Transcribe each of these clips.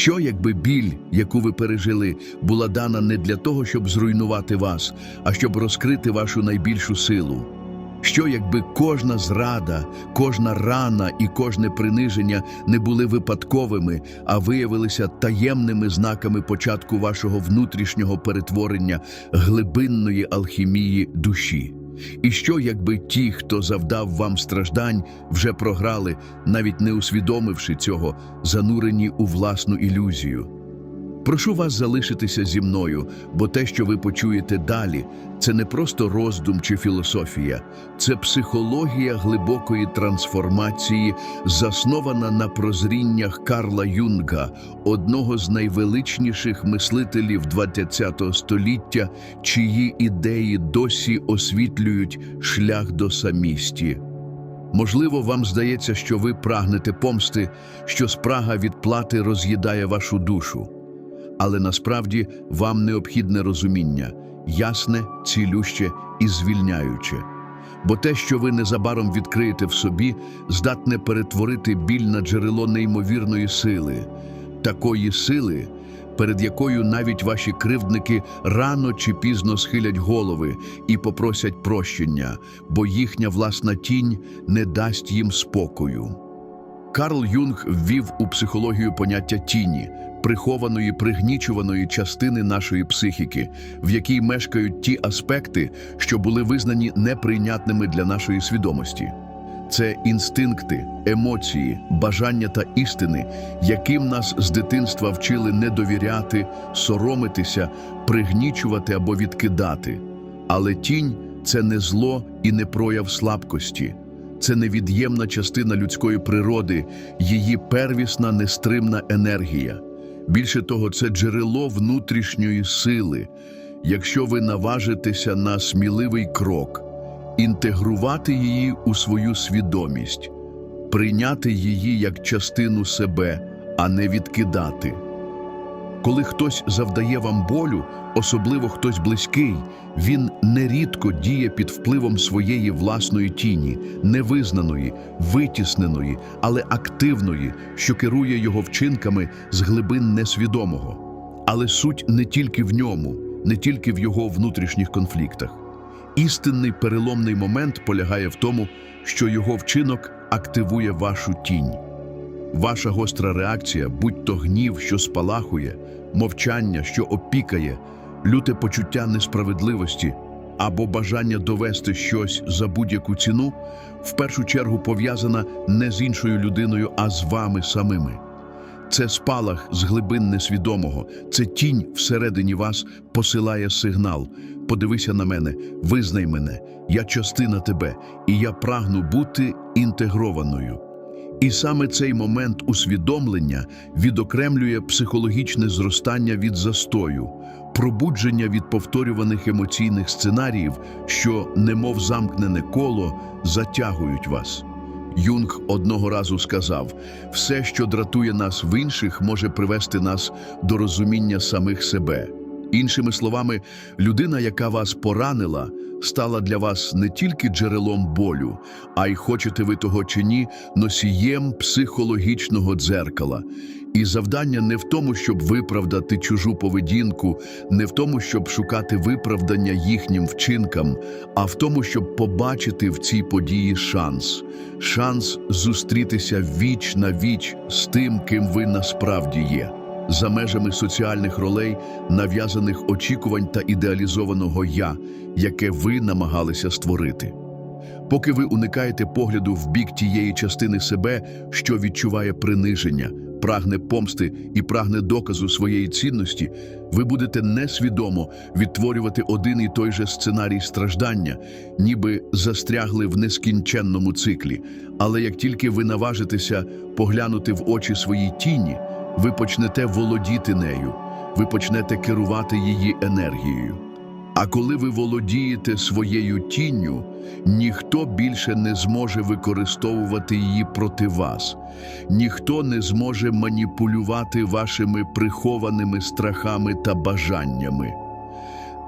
Що, якби біль, яку ви пережили, була дана не для того, щоб зруйнувати вас, а щоб розкрити вашу найбільшу силу? Що, якби кожна зрада, кожна рана і кожне приниження не були випадковими, а виявилися таємними знаками початку вашого внутрішнього перетворення глибинної алхімії душі? І що, якби ті, хто завдав вам страждань, вже програли, навіть не усвідомивши цього, занурені у власну ілюзію? Прошу вас залишитися зі мною, бо те, що ви почуєте далі, це не просто роздум чи філософія, це психологія глибокої трансформації, заснована на прозріннях Карла Юнга, одного з найвеличніших мислителів ХХ століття, чиї ідеї досі освітлюють шлях до самісті. Можливо, вам здається, що ви прагнете помсти, що спрага відплати роз'їдає вашу душу. Але насправді вам необхідне розуміння, ясне, цілюще і звільняюче. Бо те, що ви незабаром відкриєте в собі, здатне перетворити біль на джерело неймовірної сили, такої сили, перед якою навіть ваші кривдники рано чи пізно схилять голови і попросять прощення, бо їхня власна тінь не дасть їм спокою. Карл Юнг ввів у психологію поняття тіні, прихованої, пригнічуваної частини нашої психіки, в якій мешкають ті аспекти, що були визнані неприйнятними для нашої свідомості. Це інстинкти, емоції, бажання та істини, яким нас з дитинства вчили не довіряти, соромитися, пригнічувати або відкидати. Але тінь це не зло і не прояв слабкості. Це невід'ємна частина людської природи, її первісна нестримна енергія. Більше того, це джерело внутрішньої сили. Якщо ви наважитеся на сміливий крок, інтегрувати її у свою свідомість, прийняти її як частину себе, а не відкидати. Коли хтось завдає вам болю, особливо хтось близький, він нерідко діє під впливом своєї власної тіні, невизнаної, витісненої, але активної, що керує його вчинками з глибин несвідомого. Але суть не тільки в ньому, не тільки в його внутрішніх конфліктах. Істинний переломний момент полягає в тому, що його вчинок активує вашу тінь. Ваша гостра реакція, будь то гнів, що спалахує, мовчання, що опікає, люте почуття несправедливості або бажання довести щось за будь-яку ціну, в першу чергу пов'язана не з іншою людиною, а з вами самими. Це спалах з глибин несвідомого, це тінь всередині вас посилає сигнал. Подивися на мене, визнай мене, я частина тебе, і я прагну бути інтегрованою. І саме цей момент усвідомлення відокремлює психологічне зростання від застою, пробудження від повторюваних емоційних сценаріїв, що, немов замкнене коло, затягують вас. Юнг одного разу сказав: все, що дратує нас в інших, може привести нас до розуміння самих себе. Іншими словами, людина, яка вас поранила, стала для вас не тільки джерелом болю, а й хочете ви того чи ні, носієм психологічного дзеркала. І завдання не в тому, щоб виправдати чужу поведінку, не в тому, щоб шукати виправдання їхнім вчинкам, а в тому, щоб побачити в цій події шанс, шанс зустрітися віч на віч з тим, ким ви насправді є за межами соціальних ролей, нав'язаних очікувань та ідеалізованого я, яке ви намагалися створити. Поки ви уникаєте погляду в бік тієї частини себе, що відчуває приниження, прагне помсти і прагне доказу своєї цінності, ви будете несвідомо відтворювати один і той же сценарій страждання, ніби застрягли в нескінченному циклі. Але як тільки ви наважитеся поглянути в очі своїй тіні, ви почнете володіти нею, ви почнете керувати її енергією. А коли ви володієте своєю тінню, ніхто більше не зможе використовувати її проти вас, ніхто не зможе маніпулювати вашими прихованими страхами та бажаннями.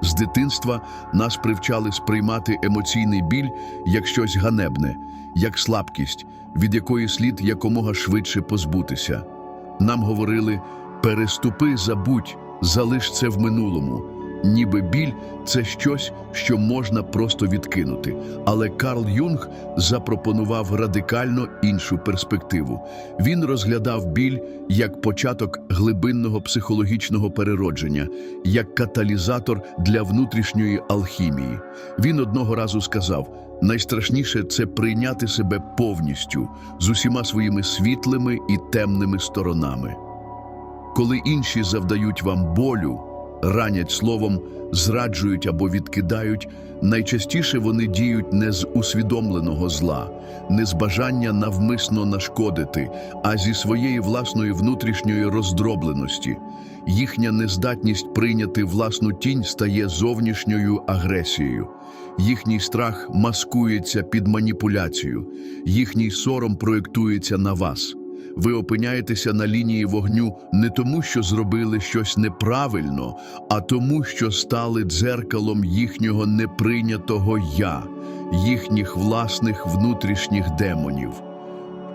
З дитинства нас привчали сприймати емоційний біль як щось ганебне, як слабкість, від якої слід якомога швидше позбутися. Нам говорили, Переступи, забудь, залиш це в минулому. Ніби біль це щось, що можна просто відкинути. Але Карл Юнг запропонував радикально іншу перспективу. Він розглядав біль як початок глибинного психологічного переродження, як каталізатор для внутрішньої алхімії. Він одного разу сказав: найстрашніше це прийняти себе повністю з усіма своїми світлими і темними сторонами. Коли інші завдають вам болю, ранять словом, зраджують або відкидають, найчастіше вони діють не з усвідомленого зла, не з бажання навмисно нашкодити, а зі своєї власної внутрішньої роздробленості. Їхня нездатність прийняти власну тінь стає зовнішньою агресією. Їхній страх маскується під маніпуляцію, їхній сором проєктується на вас. Ви опиняєтеся на лінії вогню не тому, що зробили щось неправильно, а тому, що стали дзеркалом їхнього неприйнятого я, їхніх власних внутрішніх демонів.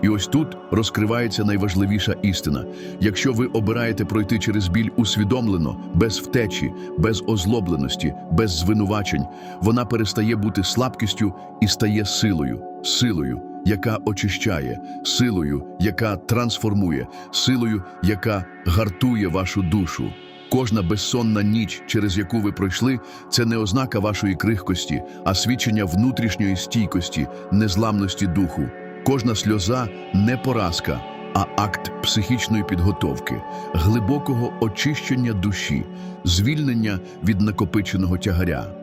І ось тут розкривається найважливіша істина. Якщо ви обираєте пройти через біль усвідомлено, без втечі, без озлобленості, без звинувачень, вона перестає бути слабкістю і стає силою, силою, яка очищає, силою, яка трансформує, силою, яка гартує вашу душу. Кожна безсонна ніч, через яку ви пройшли, це не ознака вашої крихкості, а свідчення внутрішньої стійкості, незламності духу. Кожна сльоза не поразка, а акт психічної підготовки, глибокого очищення душі, звільнення від накопиченого тягаря.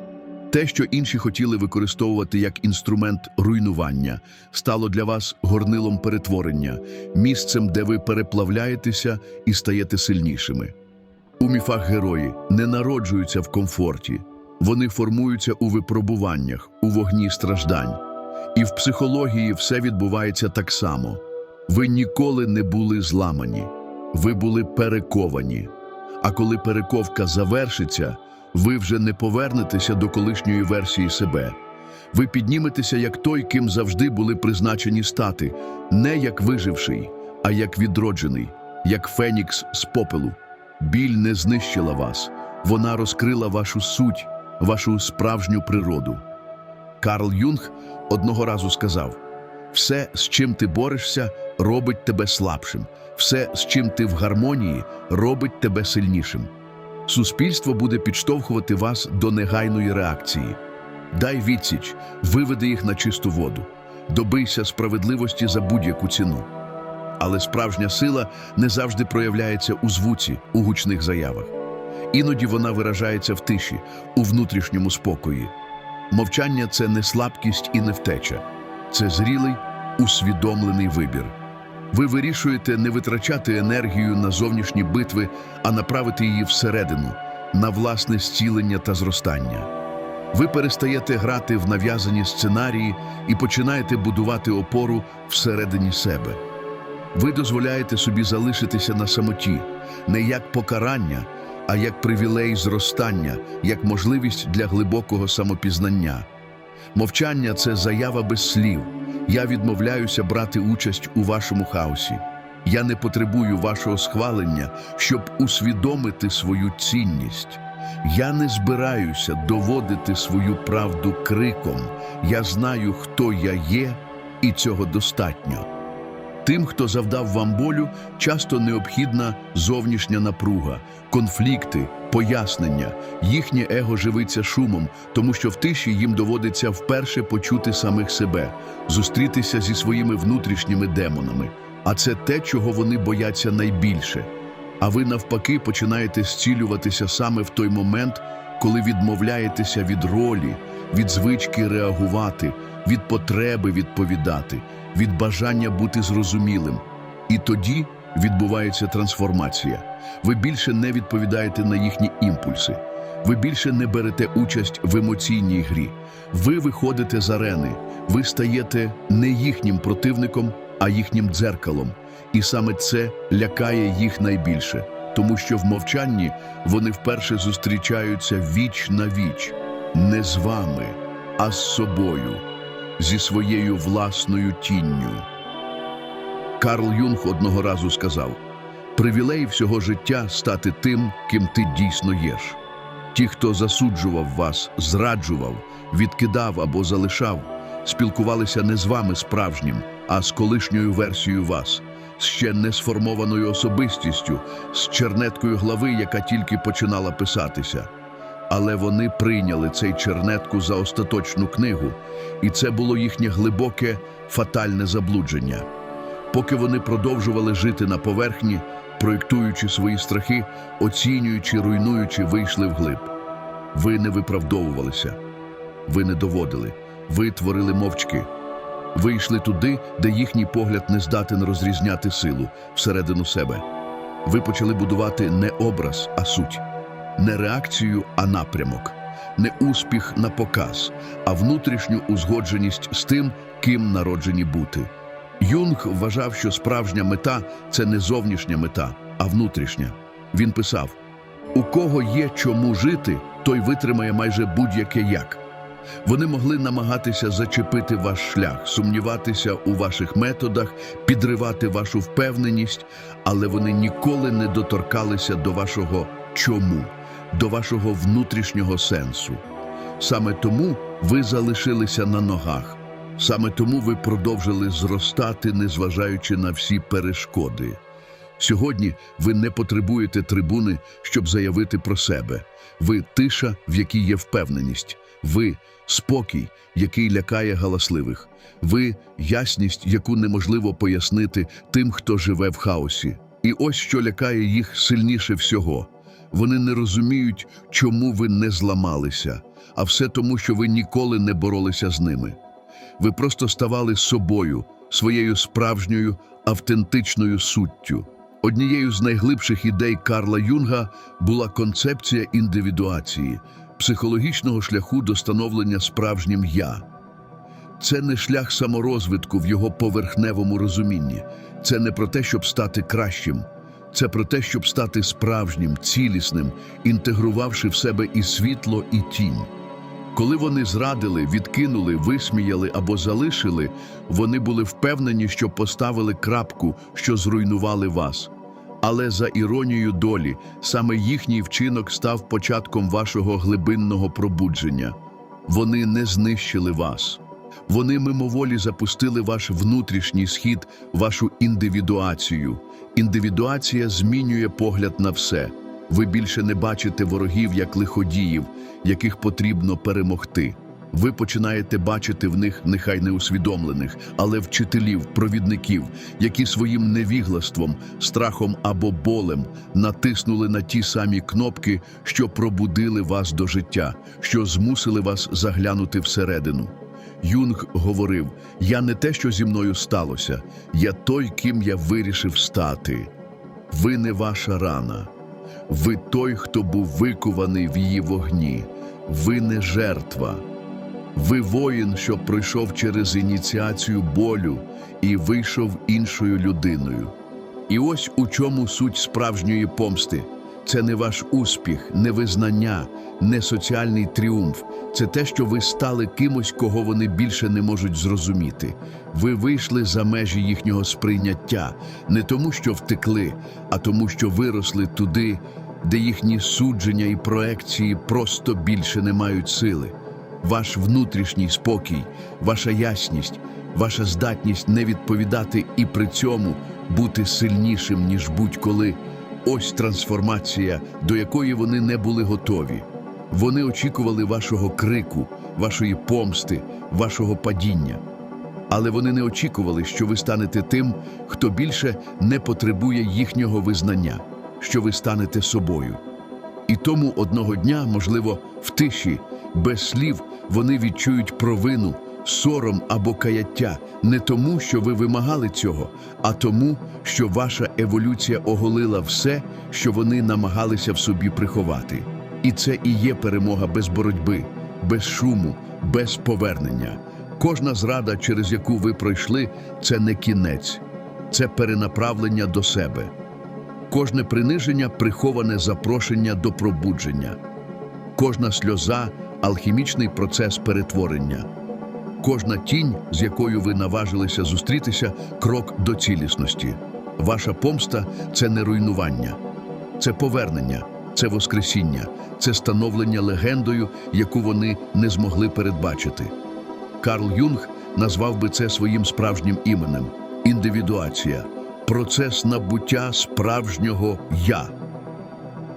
Те, що інші хотіли використовувати як інструмент руйнування, стало для вас горнилом перетворення, місцем, де ви переплавляєтеся і стаєте сильнішими. У міфах герої не народжуються в комфорті, вони формуються у випробуваннях, у вогні страждань. І в психології все відбувається так само. Ви ніколи не були зламані, ви були перековані. А коли перековка завершиться, ви вже не повернетеся до колишньої версії себе. Ви підніметеся як той, ким завжди були призначені стати, не як виживший, а як відроджений, як фенікс з попелу. Біль не знищила вас, вона розкрила вашу суть, вашу справжню природу. Карл Юнг одного разу сказав: все, з чим ти борешся, робить тебе слабшим, все, з чим ти в гармонії, робить тебе сильнішим. Суспільство буде підштовхувати вас до негайної реакції. Дай відсіч, виведи їх на чисту воду, добийся справедливості за будь-яку ціну. Але справжня сила не завжди проявляється у звуці, у гучних заявах. Іноді вона виражається в тиші, у внутрішньому спокої. Мовчання це не слабкість і не втеча, це зрілий, усвідомлений вибір. Ви вирішуєте не витрачати енергію на зовнішні битви, а направити її всередину, на власне зцілення та зростання. Ви перестаєте грати в нав'язані сценарії і починаєте будувати опору всередині себе. Ви дозволяєте собі залишитися на самоті, не як покарання, а як привілей зростання, як можливість для глибокого самопізнання. Мовчання це заява без слів. Я відмовляюся брати участь у вашому хаосі. Я не потребую вашого схвалення, щоб усвідомити свою цінність. Я не збираюся доводити свою правду криком. Я знаю, хто я є, і цього достатньо. Тим, хто завдав вам болю, часто необхідна зовнішня напруга, конфлікти, пояснення. Їхнє его живиться шумом, тому що в тиші їм доводиться вперше почути самих себе, зустрітися зі своїми внутрішніми демонами. А це те, чого вони бояться найбільше. А ви навпаки починаєте зцілюватися саме в той момент, коли відмовляєтеся від ролі, від звички реагувати, від потреби відповідати, від бажання бути зрозумілим. І тоді відбувається трансформація. Ви більше не відповідаєте на їхні імпульси. Ви більше не берете участь в емоційній грі. Ви виходите з арени, ви стаєте не їхнім противником, а їхнім дзеркалом. І саме це лякає їх найбільше, тому що в мовчанні вони вперше зустрічаються віч на віч, не з вами, а з собою, зі своєю власною тінню. Карл Юнг одного разу сказав: привілей всього життя стати тим, ким ти дійсно єш. Ті, хто засуджував вас, зраджував, відкидав або залишав, спілкувалися не з вами справжнім, а з колишньою версією вас, з ще не сформованою особистістю, з чернеткою глави, яка тільки починала писатися. Але вони прийняли цей чернетку за остаточну книгу, і це було їхнє глибоке, фатальне заблудження. Поки вони продовжували жити на поверхні, проєктуючи свої страхи, оцінюючи, руйнуючи, вийшли вглиб. Ви не виправдовувалися, ви не доводили, ви творили мовчки. Ви йшли туди, де їхній погляд не здатен розрізняти силу всередину себе. Ви почали будувати не образ, а суть, не реакцію, а напрямок, не успіх на показ, а внутрішню узгодженість з тим, ким народжені бути. Юнг вважав, що справжня мета це не зовнішня мета, а внутрішня. Він писав: у кого є чому жити, той витримає майже будь-яке як. Вони могли намагатися зачепити ваш шлях, сумніватися у ваших методах, підривати вашу впевненість, але вони ніколи не доторкалися до вашого чому, до вашого внутрішнього сенсу. Саме тому ви залишилися на ногах. Саме тому ви продовжили зростати, незважаючи на всі перешкоди. Сьогодні ви не потребуєте трибуни, щоб заявити про себе. Ви тиша, в якій є впевненість. Ви спокій, який лякає галасливих. Ви ясність, яку неможливо пояснити тим, хто живе в хаосі. І ось що лякає їх сильніше всього. Вони не розуміють, чому ви не зламалися, а все тому, що ви ніколи не боролися з ними. Ви просто ставали собою, своєю справжньою автентичною суттю. Однією з найглибших ідей Карла Юнга була концепція індивідуації, психологічного шляху до становлення справжнім я. Це не шлях саморозвитку в його поверхневому розумінні. Це не про те, щоб стати кращим. Це про те, щоб стати справжнім, цілісним, інтегрувавши в себе і світло, і тінь. Коли вони зрадили, відкинули, висміяли або залишили, вони були впевнені, що поставили крапку, що зруйнували вас. Але за іронією долі, саме їхній вчинок став початком вашого глибинного пробудження. Вони не знищили вас. Вони мимоволі запустили ваш внутрішній схід, вашу індивідуацію. Індивідуація змінює погляд на все. Ви більше не бачите ворогів як лиходіїв, яких потрібно перемогти. Ви починаєте бачити в них нехай неусвідомлених, але вчителів, провідників, які своїм невіглаством, страхом або болем натиснули на ті самі кнопки, що пробудили вас до життя, що змусили вас заглянути всередину. Юнг говорив: Я не те, що зі мною сталося, я той, ким я вирішив стати. Ви не ваша рана. Ви той, хто був викуваний в її вогні. Ви не жертва. Ви воїн, що пройшов через ініціацію болю і вийшов іншою людиною. І ось у чому суть справжньої помсти. Це не ваш успіх, не визнання, не соціальний тріумф. Це те, що ви стали кимось, кого вони більше не можуть зрозуміти. Ви вийшли за межі їхнього сприйняття не тому, що втекли, а тому, що виросли туди, де їхні судження і проекції просто більше не мають сили. Ваш внутрішній спокій, ваша ясність, ваша здатність не відповідати і при цьому бути сильнішим, ніж будь-коли. Ось трансформація, до якої вони не були готові. Вони очікували вашого крику, вашої помсти, вашого падіння. Але вони не очікували, що ви станете тим, хто більше не потребує їхнього визнання, що ви станете собою. І тому одного дня, можливо, в тиші, без слів, вони відчують провину, сором або каяття не тому, що ви вимагали цього, а тому, що ваша еволюція оголила все, що вони намагалися в собі приховати. І це і є перемога без боротьби, без шуму, без повернення. Кожна зрада, через яку ви пройшли, це не кінець, це перенаправлення до себе. Кожне приниження приховане запрошення до пробудження, кожна сльоза алхімічний процес перетворення, кожна тінь, з якою ви наважилися зустрітися, крок до цілісності. Ваша помста це не руйнування, це повернення, це воскресіння, це становлення легендою, яку вони не змогли передбачити. Карл Юнг назвав би це своїм справжнім іменем індивідуація, процес набуття справжнього я.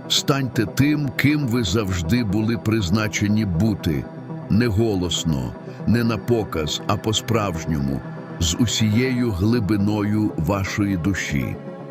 Станьте тим, ким ви завжди були призначені бути, не голосно, не на показ, а по-справжньому, з усією глибиною вашої душі.